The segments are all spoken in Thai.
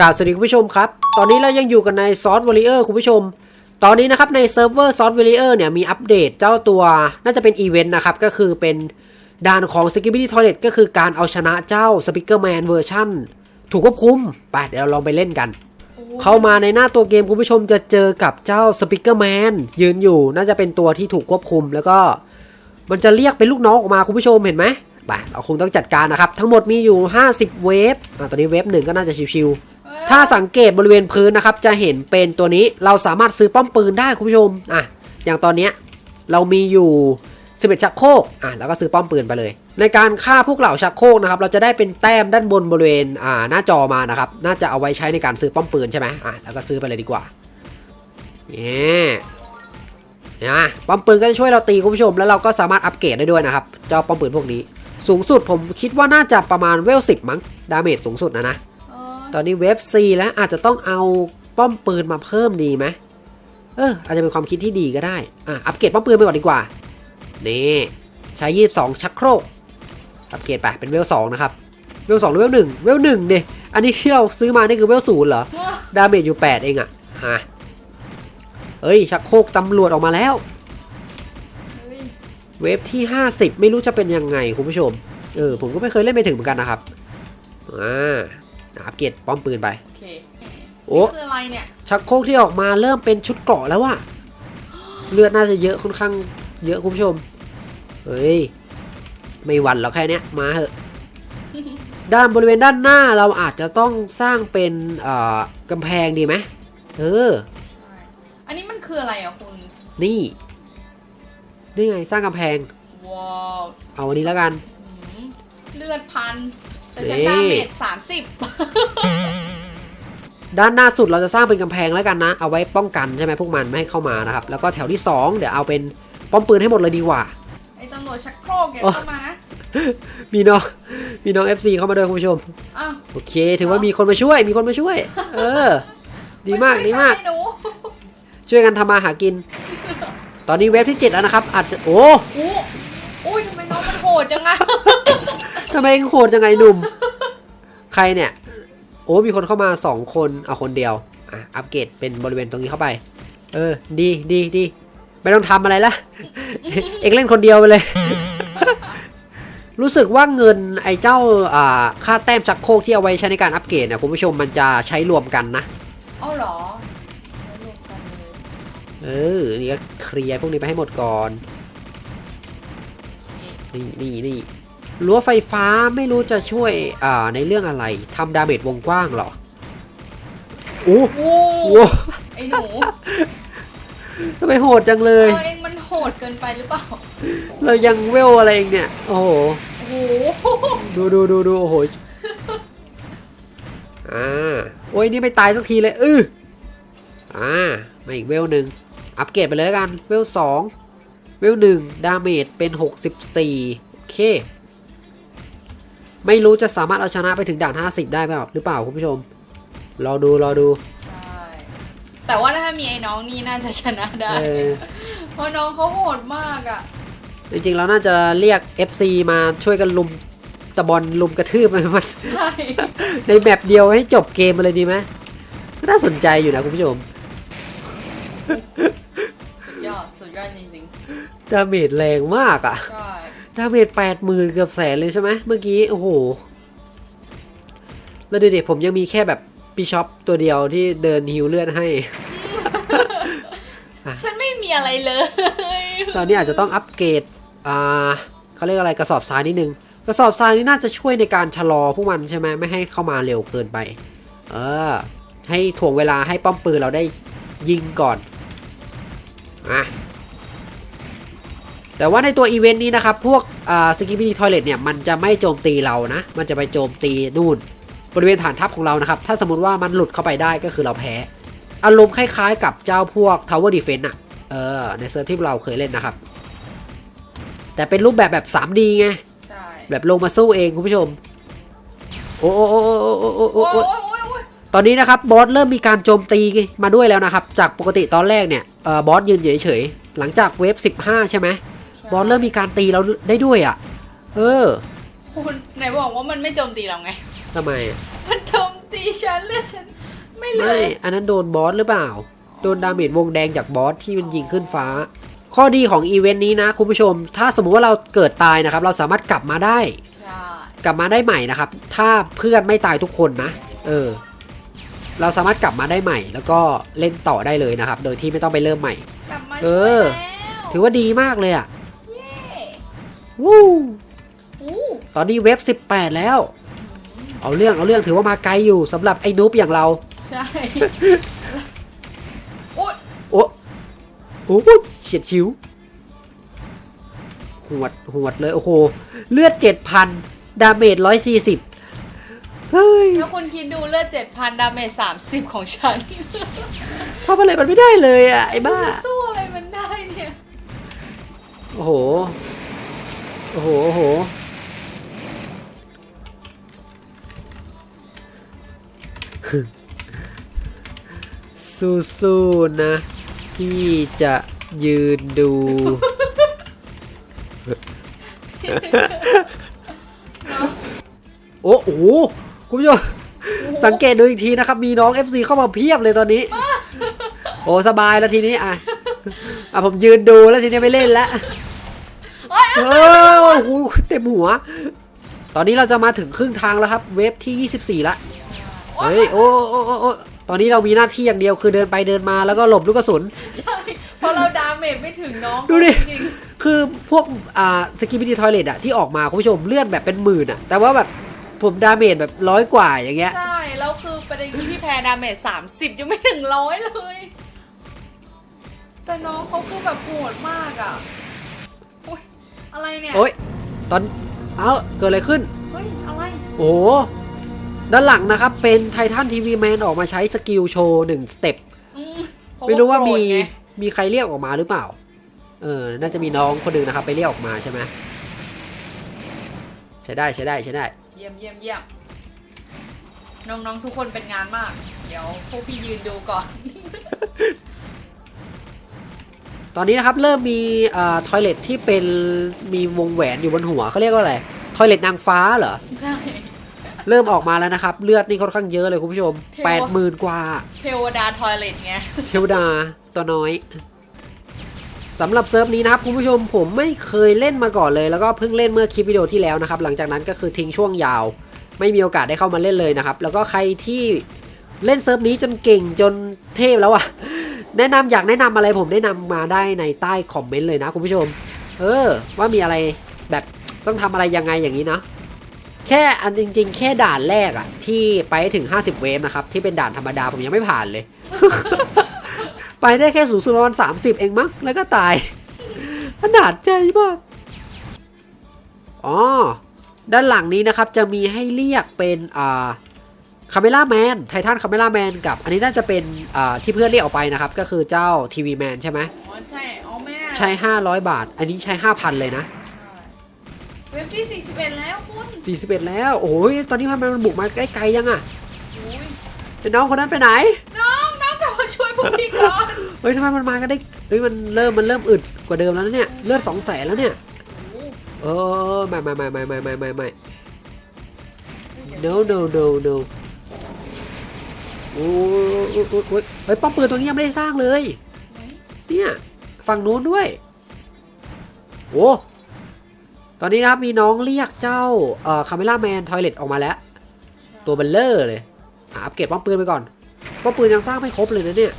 กราบสวัสดีคุณผู้ชมครับ ตอนนี้เรายังอยู่กันในซอสวอริเออร์คุณผู้ชม ตอนนี้นะครับในเซิร์ฟเวอร์ซอสวอริเออร์เนี่ยมีอัปเดตเจ้าตัวน่าจะเป็นอีเวนต์นะครับ ก็คือเป็นด่านของ s k i b b y Toilet ก็คือการเอาชนะเจ้า Speaker Man เวอร์ชันถูกควบคุมไปเดี๋ยวเราลองไปเล่นกัน เข้ามาในหน้าตัวเกมคุณผู้ชมจะเจอกับเจ้า Speaker Man ยืนอยู่น่าจะเป็นตัวที่ถูกควบคุม แล้วก็มันจะเรียกเป็นลูกน้องออกมาคุณผู้ชมเห็นไหมไปเราคงต้องจัดการนะครับ ทั้งหมดมีอยู่ 50 เวฟอะตอนนี้เวฟหนึ่งก็น่าจะชิวๆ ถ้าสังเกตบริเวณพื้นนะครับ จะเห็นเป็นตัวนี้เราสามารถซื้อป้อมปืนได้คุณผู้ชมอะอย่างตอนเนี้ยเรามีอยู่11ชักโครกอะแล้วก็ซื้อป้อมปืนไปเลย ในการฆ่าพวกเหล่าชักโครกนะครับ เราจะได้เป็นแต้มด้านบนบริเวณอ่าหน้าจอมานะครับ น่าจะเอาไว้ใช้ในการซื้อป้อมปืนใช่ไหมอะแล้วก็ซื้อไปเลยดีกว่าเนี่ยนะป้อมปืนก็จะช่วยเราตีคุณผู้ชม แล้วเราก็สามารถอัปเกรดได้ด้วยนะครับเจ้าป้อมปืนพวกนี้ สูงสุดผมคิดว่าน่าจะประมาณเวลสิบมั้งดาเมจสูงสุดนะนะ ตอนนี้เวฟซีแล้วอาจจะต้องเอาป้อมปืนมาเพิ่มดีไหมเอออาจจะเป็นความคิดที่ดีก็ได้ อะอัปเกรดป้อมปืนไปก่อนดีกว่า นี่ใช้22ชักโครก อัปเกรดไปเป็นเวล2นะครับ เวล2หรือเวล1เวล1เนี่ยอันนี้ที่เราซื้อมานี่คือเวลศูนย์เหรอ ดาเมจอยู่8เองอะฮะเอ้ย ชักโครกตำรวจออกมาแล้วเฮ้ยเวฟที่50ไม่รู้จะเป็นยังไงคุณผู้ชม เออผมก็ไม่เคยเล่นไปถึงเหมือนกันนะครับ อ่าอัป เกรดป้อมปืนไป โอเคโอ้นี่คืออะไรเนี่ย ชักโครกที่ออกมาเริ่มเป็นชุดเกราะแล้วว่ะ เลือดน่าจะเยอะค่อนข้างเยอะคุณผู้ชม เฮ้ย ไม่หวั่นหรอกแค่เนี้ย มาเหอะ ด้านบริเวณด้านหน้าเราอาจจะต้องสร้างเป็นเอ่อกำแพงดีไหมเออ อันนี้มันคืออะไรอะคุณ นี่ นี่ไงสร้างกำแพง ว้าว เอาอันนี้แล้วกันหืมเลือดพัน แต่ฉันนี่ดาเมจสามสิบด้านหน้าสุดเราจะสร้างเป็นกำแพงแล้วกันนะ เอาไว้ป้องกันใช่ไหมพวกมันไม่ให้เข้ามานะครับ แล้วก็แถวที่สองเดี๋ยวเอาเป็นป้อมปืนให้หมดเลยดีกว่าไอ้ตำรวจชักโครกอย่าโอ้เข้ามานะมีน้องมีน้อง FC เข้ามาด้วยคุณผู้ชมอ้าวโอเค ถือว่ามีคนมาช่วย มีคนมาช่วย เออ ดีมากช่วยดีมากให้หนูช่วยกันทำมาหากิน ตอนนี้เว็บที่ 7 แล้วนะครับอาจจะโอ้อู้อุ้ยทำไมน้องมันโหดจังอะ ทำไมโหดจังไงหนุ่ม ใครเนี่ย โอ้มีคนเข้ามา2คนเอาคนเดียวอะอัปเกรดเป็นบริเวณตรงนี้เข้าไป เออ ดีดีดีไม่ต้องทำอะไรละ เอกเล่นคนเดียวไปเลย รู้สึกว่าเงินไอ้เจ้าอ่าค่าแต้มชักโครกที่เอาไว้ใช้ในการอัปเกรดเนี่ยคุณผู้ชมมันจะใช้รวมกันนะเอาเหรอไม่รวมกันเลยเออนี่ก็เคลียร์พวกนี้ไปให้หมดก่อน นี่นี่นี่ รั้วไฟฟ้าไม่รู้จะช่วยอ่าในเรื่องอะไรทำดาเมจวงกว้างเหรอโอ้โอ้โหไอ้หนูทำไมโหดจังเลยเออเองมันโหดเกินไปหรือเปล่า เรายังเวลอะไรเองเนี่ย โอ้โห โอ้โหดูดูดูดูโอ้โห อ่า โอ้ยนี่ไม่ตายสักทีเลย อืออ่า มาอีกเวลหนึ่ง อัปเกรดไปเลยแล้วกัน เวลสอง เวลหนึ่ง ดาเมจเป็น 64 โอเค ไม่รู้จะสามารถเอาชนะไปถึงด่าน 50 ได้เปล่าหรือเปล่าคุณผู้ชม รอดูรอดู ใช่แต่ว่าถ้ามีไอ้น้องนี่น่าจะชนะได้ เออ เพราะน้องเขาโหดมากอะ จริงๆเราน่าจะเรียก FC มาช่วยกันลุมตะบอลลุมกระทืบมันมัน ใช่ ในแมปเดียวให้จบเกมมาเลยดีไหมก็น่าสนใจอยู่นะคุณผู้ชม สุดยอด สุดยอดจริงดาเมจแรงมากอะ ๆ ใช่ ดาเมจแปดหมื่นเกือบแสนเลยใช่ไหมเมื่อกี้ โอ้โห แล้วเด็กๆผมยังมีแค่แบบปีช็อปตัวเดียวที่เดินฮิวเลือดให้ ฉันไม่มีอะไรเลย ตอนนี้อาจจะต้องอัปเกรด อ่าเขาเรียกอะไรกระสอบทรายนิดนึง กระสอบทรายนี่น่าจะช่วยในการชะลอพวกมันใช่ไหมไม่ให้เข้ามาเร็วเกินไป เออ ให้ถ่วงเวลาให้ป้อมปืนเราได้ยิงก่อน อะ แต่ว่าในตัวอีเวนต์นี้นะครับ พวกอ่าสกิบิ t ทอยเลตเนี่ย มันจะไม่โจมตีเรานะ มันจะไปโจมตีนู่น บริเวณฐานทัพของเรานะครับ ถ้าสมมติว่ามันหลุดเข้าไปได้ก็คือเราแพ้ อารมณ์คล้ายๆกับเจ้าพวก Tower Defense อะเออ ในเซิร์ฟที่เราเคยเล่นนะครับ แต่เป็นรูปแบบแบบ 3D ไงใช่แบบลงมาสู้เองคุณผู้ชม โอ้โอ้โอ้โอ้โอ้โอ้โอ้โอ้ยโอ้โอ้ยโอ้ยโอ้ยตอนนี้นะครับบอสเริ่มมีการโจมตีมาด้วยแล้วนะครับ จากปกติตอนแรกเนี่ยเออบอสยืนเฉยๆหลังจากเวฟ 15 ใช่ไหม บอสเริ่มมีการตีเราได้ด้วยอะ เออ คุณไหนบอกว่ามันไม่โจมตีเราไง ทำไมอะมันโจมตีฉันเลือดฉันไม่เหลืไม่ออันนั้นโดนบอสหรือเปล่า โดนดาเมจวงแดงจากบอสที่มันยิงขึ้นฟ้า ข้อดีของอีเวนต์นี้นะคุณผู้ชม ถ้าสมมุติว่าเราเกิดตายนะครับ เราสามารถกลับมาได้ ใช่กลับมาได้ใหม่นะครับ ถ้าเพื่อนไม่ตายทุกคนนะ เออ เราสามารถกลับมาได้ใหม่ แล้วก็เล่นต่อได้เลยนะครับ โดยที่ไม่ต้องไปเริ่มใหม่ กลับมาเอช่วยอแล้วถือว่าดีมากเลยอะ่ะเย้ วู้อู้ตอนนี้เว็บ 18 แล้ว เอาเรื่องเอาเรื่องถือว่ามาไกลอยู่สำหรับไอ้นูบอย่างเรา ใช่ โอ้ยโอ้โหเฉียดชิวหวดหวดเลย โอ้โห เลือด 7,000 ดาเมจ140 เฮ้ย แล้วคุณคิดดูเลือด 7,000 ดาเมจ30 ของฉันทำอะไรมันไม่ได้เลยอะ ไอ้บ้าฉันจะสู้อะไรมันได้เนี่ย โอ้โห โอ้โห โอ้โห สู้ๆนะที่จะยืนดู โอ้โห คุณผู้ชมสังเกตดูอีกทีนะครับ มีน้อง FC เข้ามาเพียบเลยตอนนี้ โอ้สบายแล้วทีนี้ อะ อะผมยืนดูแล้วทีนี้ไม่เล่นแล้วโอ๊ยเออโอ้โหเต็มหัว ตอนนี้เราจะมาถึงครึ่งทางแล้วครับ เวฟที่ 24ละเฮ้ยโอ้โอ้โอ้โอ้ตอนนี้เรามีหน้าที่อย่างเดียวคือเดินไปเดินมาแล้วก็หลบลูกกระสุน ใช่ เพราะเราดาเมจไม่ถึงน้องดูดิจริงคือพวกอ่าสกิปปี้ทอยเลตอะที่ออกมาคุณผู้ชมเลือดแบบเป็นหมื่นอะแต่ว่าแบบผมดาเมจแบบร้อยกว่าอย่างเงี้ยๆใช่ แล้วคือประเด็นคือพี่แพรดาเมจ30ยังไม่ถึงร้อยเลย แต่น้องเขาคือแบบโหดมากอะอุ้ยอะไรเนี่ยโอ้ย ตอนเอ้าเกิดอะไรขึ้น เฮ้ยอะไรโอ้โหด้านหลังนะครับ เป็นไททันทีวีแมนออกมาใช้สกิลโชว์หนึ่งสเต็ปอืมเพะไม่รู้ว่ามีโกธไงมีใครเรียกออกมาหรือเปล่า เออ น่าจะมีน้องคนหนึ่งนะครับ ไปเรียกออกมาใช่ไหมใช้ได้ใช้ได้ใช้ได้ เยี่ยมเยี่ยมเยี่ยมน้องๆทุกคนเป็นงานมาก เดี๋ยวพวกพี่ยืนดูก่อน ตอนนี้นะครับเริ่มมีอ่าทอยเลทที่เป็นมีวงแหวนอยู่บนหัวเขาเรียกว่าอะไรทอยเลทนางฟ้าเหรอ ใช่ เริ่มออกมาแล้วนะครับ เลือดนี่ค่อนข้างเยอะเลยคุณผู้ชมเทว แปดหมื่นกว่า เทวดาทอยเลทไง เทวดาตัวน้อยสำหรับเซิร์ฟนี้นะครับคุณผู้ชมผมไม่เคยเล่นมาก่อนเลย แล้วก็เพิ่งเล่นเมื่อคลิปวิดีโอที่แล้วนะครับ หลังจากนั้นก็คือทิ้งช่วงยาว ไม่มีโอกาสได้เข้ามาเล่นเลยนะครับ แล้วก็ใครที่เล่นเซิร์ฟนี้จนเก่งจนเทพแล้วอะ แนะนำอยากแนะนำอะไรผมแนะนำมาได้ในใต้คอมเมนต์เลยนะคุณผู้ชม เออ ว่ามีอะไรแบบต้องทำอะไรยังไงอย่างนี้นะแค่อันจริง ๆ แค่ด่านแรกอะที่ไปถึง 50 เวฟนะครับ ที่เป็นด่านธรรมดาผมยังไม่ผ่านเลย ไปได้แค่สูงสุดประมาณสามสิบเองมั้งแล้วก็ตายขนาดใจมากอ๋อด้านหลังนี้นะครับจะมีให้เรียกเป็นอ่า คาเมล่าแมนไททันคาเมล่าแมนกับ อันนี้น่าจะเป็นที่เพื่อนเรียกออกไปนะครับ ก็คือเจ้าทีวีแมนใช่ไหมใช่อ๋อไม่น่าใช้ 500 บาท อันนี้ใช้ห้าพันเลยนะ เว็บที่สี่สิบเอ็ดแล้วคุณสี่สิบเอ็ดแล้ว โอ้ยตอนนี้มันบุกมาใกล้ๆยังอะน้องคนนั้นไปไหน น้องน้องจะมาช่วยผมดีก่อนเฮ้ยทำไมมันมาก็ได้เฮ้ยมันเริ่มมันเริ่มอึดกว่าเดิมแล้วเนี่ยเลือดสองแสนแล้วเนี่ยเออมาๆม่ๆม่ๆม่ไม่ไม่ไม่ no no no no โอ้ยโอ้ยโอ้ยโอ้ยเฮ้ยป้อมปืนตัวนี้ยังไม่ได้สร้างเลย เนี่ย ฝั่งนู้นด้วย โอ้ตอนนี้นะครับมีน้องเรียกเจ้าเอ่อคาเมล่าแมนทอยเลตออกมาแล้ว ตัวเบลเลอร์เลยอะอัปเกรดป้อมปืนไปก่อนป้อมปืนยังสร้างไม่ครบเลยนะเนี่ย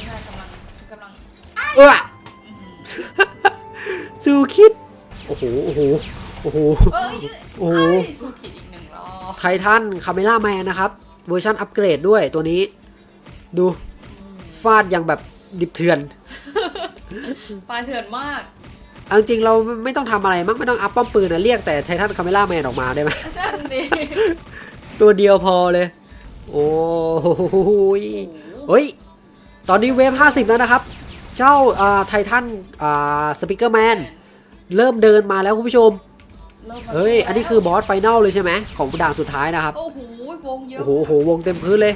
ใช่กำลังกำลังเอออืมซูคิดโอ้โหโอ้โหโอ้โห เอ้ยโอ้โห เยสู้ขีดอีกหนึ่งรอบไททันคาเมล่าแมนนะครับ เวอร์ชันอัปเกรดด้วยตัวนี้ ดูฟาดอย่างแบบดิบเถื่อนปลาเถื่อนมากเอาจริงๆเราไม่ต้องทำอะไรมั้งไม่ต้องอัพป้อมปืนนะเรียกแต่ไททันคาเมล่าแมนออกมาได้ไหมนั่นดิตัวเดียวพอเลย โอ้โหยเฮ้ย ตอนนี้เวฟ50 แล้วนะครับ เจ้าไททันสปิเกอร์แมนเริ่มเดินมาแล้วคุณผู้ชมริ่มมาเฮ้ย อันนี้คือบอสไฟนอลเลยใช่ไหมของด่านสุดท้ายนะครับ โอ้โห วงเยอะโอ้โหโอ้โหวงเต็มพื้นเลย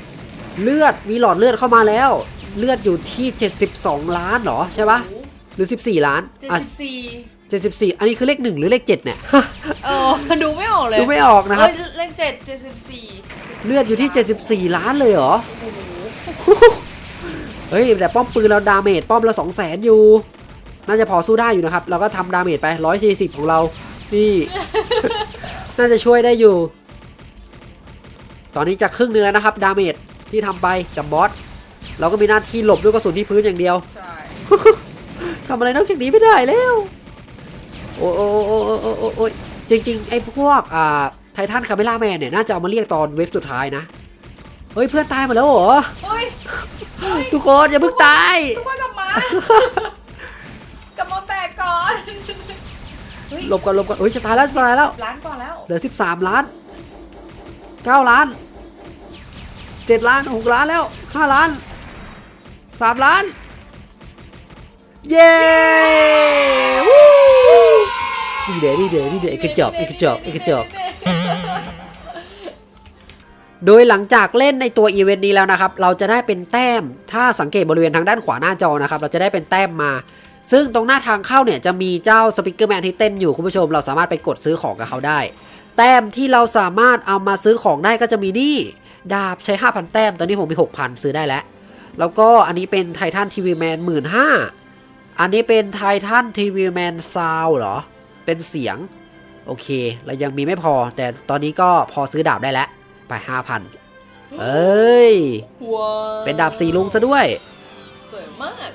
เลือดมีหลอดเลือดเข้ามาแล้ว เลือดอยู่ที่ 72 ล้านเหรอใช่ปะหรือ 14 ล้านเจ็ดอะสิบสี่74 อันนี้คือเลขหนึ่งหรือเลขเจ็ดเนี่ย เออดูไม่ออกเลยดูไม่ออกนะครับ เอ้ยเลขเจ็ดเจ็ดสิบสี่เลือดอยู่ที่ 74 ล้านเลยเหรอ โอ้โหเฮ้ยแต่ป้อมปืนเราดาเมจป้อมละ2 0 0แสนอยู่ น่าจะพอสู้ได้อยู่นะครับ เราก็ทำดาเมจไป 140 ของเรา นี่ น่าจะช่วยได้อยู่ ตอนนี้จะครึ่งเนื้อนะครับ ดาเมจที่ทำไปกับบอสเราก็มีหน้าที่หลบด้วยกระสุนที่พื้นอย่างเดียวใช่ทำอะไรนอกจากนี้ไม่ได้แล้ว โอ้โอ้โอ้โอ้โอ้โอ้โอ้ยจริงๆไอ้พวกอ่าไททันคาเมล่าแมนเนี่ยน่าจะเอามาเรียกตอนเว็บสุดท้ายนะเฮ้ยเพื่อนตายหมดแล้วเหรอเฮ้ยทุกคนอย่าเพิ่งตายทุกคนกลับมากลับมาแบกก่อนเฮ้ยหลบก่อนหลบก่อนเฮ้ยจะตายแล้วจะตายแล้วร้านก่อนแล้วเหลือ13ล้าน 9ล้าน7ล้าน6ล้านแล้ว5ล้าน3ล้าน เย้วู้นี่เดี๋ยวนี่เดี๋ยวนี่เดี๋ยวไอ้กระจอกไอ้กระจอกไอ้กระจอกโดยหลังจากเล่นในตัวอีเวนต์นี้แล้วนะครับ เราจะได้เป็นแต้ม ถ้าสังเกตบริเวณทางด้านขวาหน้าจอนะครับ เราจะได้เป็นแต้มมา ซึ่งตรงหน้าทางเข้าเนี่ยจะมีเจ้าสปิเกอร์แมนที่เต้นอยู่คุณผู้ชม เราสามารถไปกดซื้อของกับเขาได้ แต้มที่เราสามารถเอามาซื้อของได้ก็จะมีนี่ ดาบใช้ 5,000 แต้ม ตอนนี้ผมมี 6,000 ซื้อได้แล้ว แล้วก็อันนี้เป็นไททันทีวีแมนหมื่นห้าอันนี้เป็นไททันทีวีแมนซาวเหรอ เป็นเสียง โอเค เรายังมีไม่พอ แต่ตอนนี้ก็พอซื้อดาบได้แล้ว ไป 5,000 เอ้ยว้าวเป็นดาบสีลุงซะด้วย สวยมาก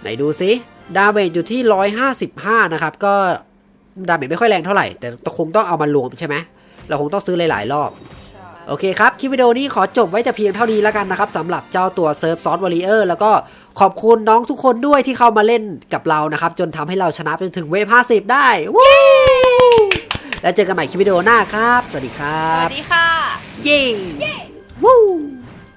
ไหนดูซิดาเมจอยู่ที่ 155 นะครับ ก็ ดาเมจไม่ค่อยแรงเท่าไหร่ แต่คงต้องเอามารวมใช่ไหมเราคงต้องซื้อหลาย ๆ รอบใช่โอเคครับ คลิปวิดีโอนี้ขอจบไว้แต่เพียงเท่านี้แล้วกันนะครับสำหรับเจ้าตัวเซิร์ฟซอสวอริเออร์แล้วก็ขอบคุณน้องทุกคนด้วยที่เข้ามาเล่นกับเรานะครับ จนทำให้เราชนะไปจนถึงเวฟ50 ได้วู้แล้วเจอกันใหม่คลิปวิดีโอหน้าครับ สวัสดีครัสวับ สดีค่ะ เย้